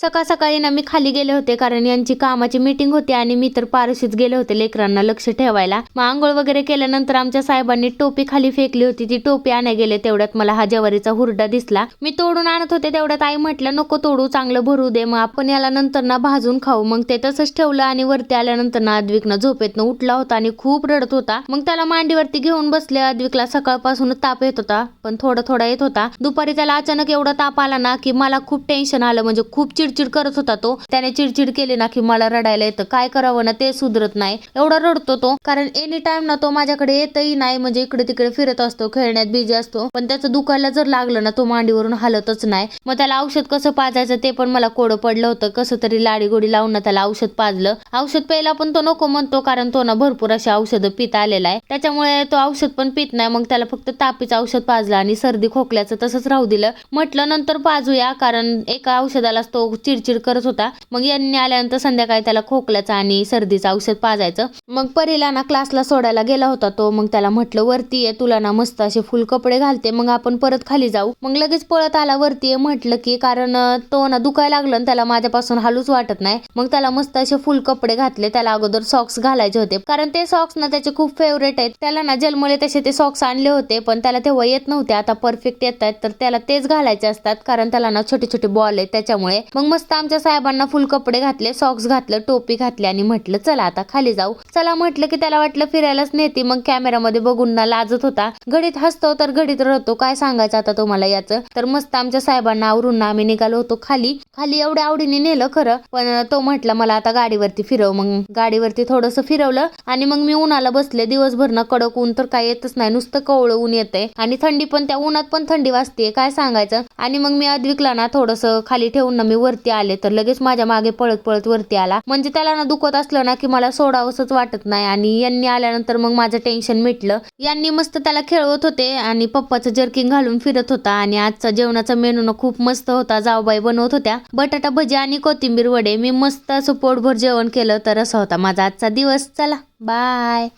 सकाळ सकाळी ना मी खाली गेले होते कारण यांची कामाची मीटिंग होती आणि मी तर पारशीच गेले होते लेकरांना लक्ष ठेवायला. मग आंघोळ वगैरे केल्यानंतर आमच्या साहेबांनी टोपी खाली फेकली होती. ती टोपी आणाय गेले तेवढ्यात मला हा जवारीचा हुरडा दिसला. मी तोडून आणत होते तेवढ्यात आई म्हटलं नको तोडू चांगलं भरू दे मग आपण याला नंतर ना भाजून खाऊ. मग ते तसंच ठेवलं आणि वरती आल्यानंतर ना अद्विकनं झोपेतनं उठला होता आणि खूप रडत होता. मग त्याला मांडीवरती घेऊन बसले. अद्विकला सकाळपासून ताप येत होता पण थोडा थोडा येत होता. दुपारी त्याला अचानक एवढा ताप आला ना की मला खूप टेन्शन आलं. म्हणजे खूप चिडचिड करत होता तो. त्याने चिडचिड केली ना की मला रडायला येतं. काय करावं ना ते सुधरत नाही. एवढा रडतो तो. कारण एनी टाइम ना तो माझ्याकडे येतही नाही. म्हणजे इकडे तिकडे फिरत असतो. खेळण्यात बिझी असतो. पण त्याचं दुखायला जर लागलं ना तो मांडीवरून हलतच नाही. मग त्याला औषध कसं पाजायचं ते पण मला कोडं पडलं होतं. कसं तरी लाडी गोडी लावून ना त्याला औषध पाजलं. औषध प्यायला पण तो नको म्हणतो. कारण तो ना भरपूर अशी औषधं पित आलेला आहे. त्याच्यामुळे तो औषध पण पित नाही. मग त्याला फक्त तापीचं औषध पाजलं आणि सर्दी खोकल्याचं तसंच राहू दिलं. म्हटलं नंतर पाजूया. कारण एका औषधालाच तो चिडचिड करत होता. मग यांनी आल्यानंतर संध्याकाळी त्याला खोकल्याचं आणि सर्दीचं औषध पाजायचं. मग परीला ना क्लासला सोडायला गेला होता तो. मग त्याला म्हटलं वरती ये तुला ना मस्त असे फुल कपडे घालते. मग आपण परत खाली जाऊ. मग लगेच पळत आला वरती ये म्हटलं की कारण तो ना दुखायला लागलं त्याला माझ्यापासून हालूच वाटत नाही. मग त्याला मस्त असे फुल कपडे घातले. त्याला अगोदर सॉक्स घालायचे होते. कारण ते सॉक्स ना त्याचे खूप फेवरेट आहेत. त्याला ना जन्मले तसे ते सॉक्स आणले होते पण त्याला तेव्हा येत नव्हते. आता परफेक्ट येत आहेत तर त्याला तेच घालायचे असतात. कारण त्याला ना छोटे छोटे बॉल आहेत त्याच्यामुळे. मग मस्त आमच्या साहेबांना फुल कपडे घातले सॉक्स घातलं टोपी घातली आणि म्हटलं चला आता खाली जाऊ. चला म्हटलं की त्याला वाटलं फिरायलाच नेते मग कॅमेरामध्ये बघून ना लाजत होता. घडीत हसतो तर घडीत रडतो काय सांगायचं आता तुम्हाला याचं? तर मस्त आमच्या साहेबांना आवरून ना आम्ही निघालो होतो खाली. खाली एवढ्या आवडीने नेलं खरं पण तो म्हटलं मला आता गाडीवरती फिरव. मग गाडीवरती थोडंसं फिरवलं आणि मग मी उन्हाला बसले. दिवसभर ना कडक ऊन तर काय येतच नाही नुसतं कवळं ऊन येतंय. आणि थंडी पण त्या उन्हात पण थंडी वाजते काय सांगायचं? आणि मग मी अद्विकला ना थोडंसं खाली ठेवून ना मी वरती आले तर लगेच माझ्या मागे पळत पळत वरती आला. म्हणजे त्याला ना दुखत असलं ना की मला सोडावंसच वाटत नाही. आणि यांनी आल्यानंतर मग माझं टेन्शन मिटलं. यांनी मस्त त्याला खेळवत होते आणि पप्पाचं जर्किंग घालून फिरत होता. आणि आजचा जेवणाचा मेनू ना खूप मस्त होता. जाऊबाई बनवत होत्या. बटाटा भजी आणि कोथिंबीर वडे. मी मस्त असं पोटभर जेवण केलं तर असा होता माझा आजचा दिवस. चला बाय